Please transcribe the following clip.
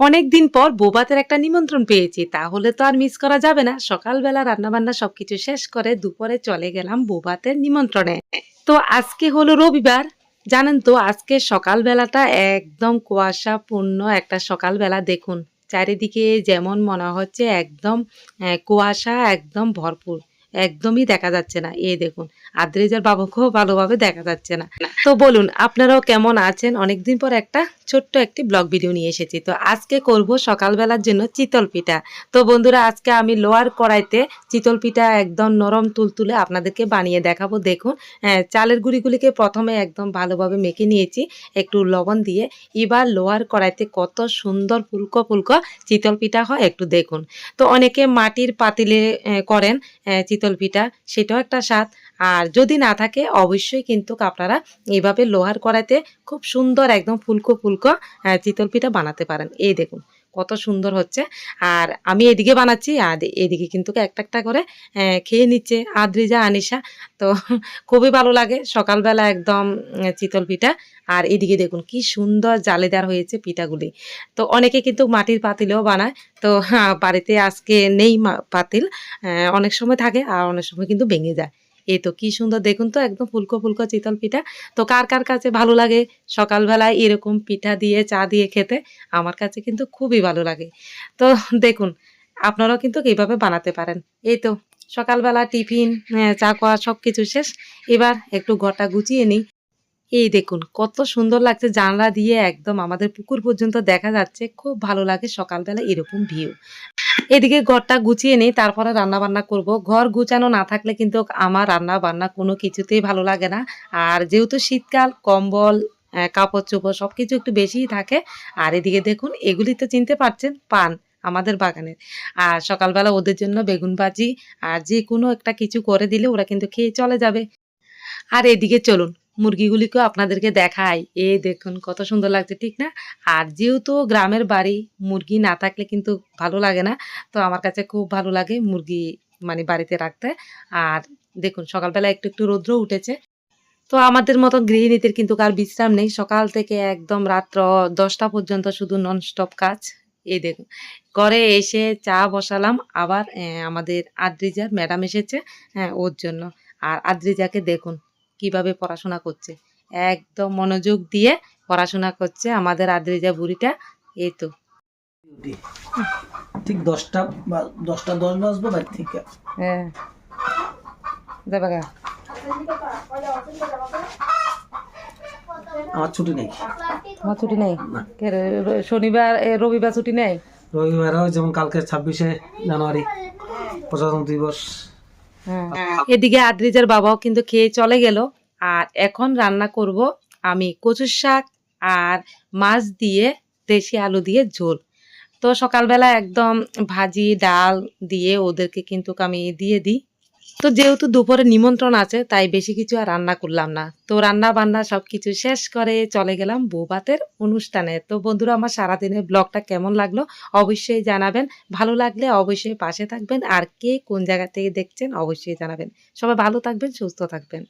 অনেক দিন পর বৌভাতের একটা নিমন্ত্রণ পেয়েছি, তাহলে তো আর মিস করা যাবে না। সকালবেলা রান্নাবান্না সবকিছু শেষ করে দুপুরে চলে গেলাম বৌভাতের নিমন্ত্রণে। তো আজকে হলো রবিবার। জানেন তো, আজকে সকালবেলাটা একদম কুয়াশাপূর্ণ একটা সকালবেলা, দেখুন। চারিদিকে যেমন মনে হচ্ছে একদম কুয়াশা একদম ভরপুর। একদমই দেখা যাচ্ছে না। এই দেখুন আদ্রিজার বাবাকেও ভালোভাবে দেখা যাচ্ছে না। তো বলুন আপনারাও কেমন আছেন? অনেকদিন পর একটা ছোট্ট একটি ব্লগ ভিডিও নিয়ে এসেছি। তো আজকে করব সকালবেলার জন্য চিতল পিঠা। তো বন্ধুরা আজকে আমি লোয়ার কড়াইতে চিতল পিঠা একদম নরম তুলতুলে আপনাদেরকে বানিয়ে দেখাবো। দেখুন হ্যাঁ, চালের গুঁড়িগুলিকে প্রথমে একদম ভালোভাবে মেখে নিয়েছি। একটু লবণ দিয়ে এবার লোয়ার কড়াইতে কত সুন্দর ফুলকো ফুলকো চিতল পিঠা হয় একটু দেখুন। তো অনেকে মাটির পাতিলে করেন চিতল পিঠা, সেটাও একটা স্বাদ। আর যদি না থাকে, অবশ্যই কিন্তু আপনারা এইভাবে লোহার কড়াইতে খুব সুন্দর একদম ফুলকো ফুলকো চিতল পিঠা বানাতে পারেন। এই দেখুন কত সুন্দর হচ্ছে। আর আমি এদিকে বানাচ্ছি, আর এদিকে কিন্তু একটা একটা করে খেয়ে নিচ্ছে আদ্রিজা, আনিশা। তো খুবই ভালো লাগে সকালবেলা একদম চিতল পিঠা। আর এদিকে দেখুন কি সুন্দর জালেদার হয়েছে পিঠাগুলি। তো অনেকে কিন্তু মাটির পাতিলেও বানায়। তো বাড়িতে আজকে নেই পাতিল অনেক সময় থাকে, আর অনেক সময় কিন্তু ভেঙে যায়। এই তো কি সুন্দর, দেখুন তো একদম ফুলকো ফুলকো চিতল পিঠা। তো কার কার কাছে ভালো লাগে সকালবেলায় এরকম পিঠা দিয়ে, চা দিয়ে খেতে? আমার কাছে কিন্তু খুবই ভালো লাগে। তো দেখুন, আপনারাও কিন্তু এইভাবে বানাতে পারেন। এই তো সকালবেলা টিফিন চা খাওয়া সব কিছু শেষ। এবার একটু ঘরটা গুছিয়ে নিই। এই দেখুন, কত সুন্দর লাগছে জানলা দিয়ে একদম আমাদের পুকুর পর্যন্ত দেখা যাচ্ছে। খুব ভালো লাগে সকালবেলা এরকম ভিউ এদিকে ঘরটা গুছিয়ে নেই, তারপরে রান্না বান্না করব। ঘর গুছানো না থাকলে কিন্তু আমার রান্না বান্না কোনো কিছুতেই ভালো লাগে না। আর যেহেতু শীতকাল, কম্বল কাপড় চোপড় সব কিছু একটু বেশিই থাকে, আর এদিকে দেখুন, এগুলি তো চিনতে পারছেন, পান আমাদের বাগানের। আর সকালবেলা ওদের জন্য বেগুন ভাজি, আর যে কোনো একটা কিছু করে দিলে ওরা কিন্তু খেয়ে চলে যাবে। আর এদিকে চলুন মুরগিগুলিকেও আপনাদেরকে দেখাই। এ দেখুন, কত সুন্দর লাগছে, ঠিক না? আর যেহেতু গ্রামের বাড়ি, মুরগি না থাকলে কিন্তু ভালো লাগে না। তো আমার কাছে খুব ভালো লাগে মুরগি মানে বাড়িতে রাখতে। আর দেখুন সকালবেলা একটু একটু রৌদ্র উঠেছে। তো আমাদের মতো গৃহিণীদের কিন্তু কার বিশ্রাম নেই। সকাল থেকে একদম রাত্র দশটা পর্যন্ত শুধু ননস্টপ কাজ। এই দেখুন, ঘরে এসে চা বসালাম। আবার আমাদের আদ্রিজার, ম্যাডাম এসেছে হ্যাঁ ওর জন্য। আর আদ্রিজাকে দেখুন কীভাবে পড়াশোনা করছে। একদম মনোযোগ দিয়ে পড়াশোনা করছে আমাদের আদ্রিজা বুড়িটা এই তো। ঠিক দশটা বা দশটা দশ বাজবো বাড়ি থেকে। হ্যাঁ। আমার ছুটি নেই। আমার ছুটি নেই? শনিবার রবিবার ছুটি নেই? রবিবারও যেমন কালকে ছাব্বিশে জানুয়ারি প্রজাতন্ত্র দিবস। এদিকে আদ্রিজার বাবাও কিন্তু খেয়ে চলে গেল। আর এখন রান্না করব আমি কচুর শাক আর মাছ দিয়ে দেশি আলু দিয়ে ঝোল। তো সকালবেলা একদম ভাজি ডাল দিয়ে ওদেরকে কিন্তু আমি দিয়ে দিই। তো যেহেতু দুপুরে নিমন্ত্রণ আছে, তাই বেশি কিছু আর রান্না করলাম না। তো রান্না বান্না সব কিছু শেষ করে চলে গেলাম বৌভাতের অনুষ্ঠানে। তো বন্ধুরা, আমার সারাদিনের ব্লগটা কেমন লাগল অবশ্যই জানাবেন। ভালো লাগলে অবশ্যই পাশে থাকবেন। আর কে কোন জায়গা থেকে দেখছেন অবশ্যই জানাবেন। সবাই ভালো থাকবেন, সুস্থ থাকবেন।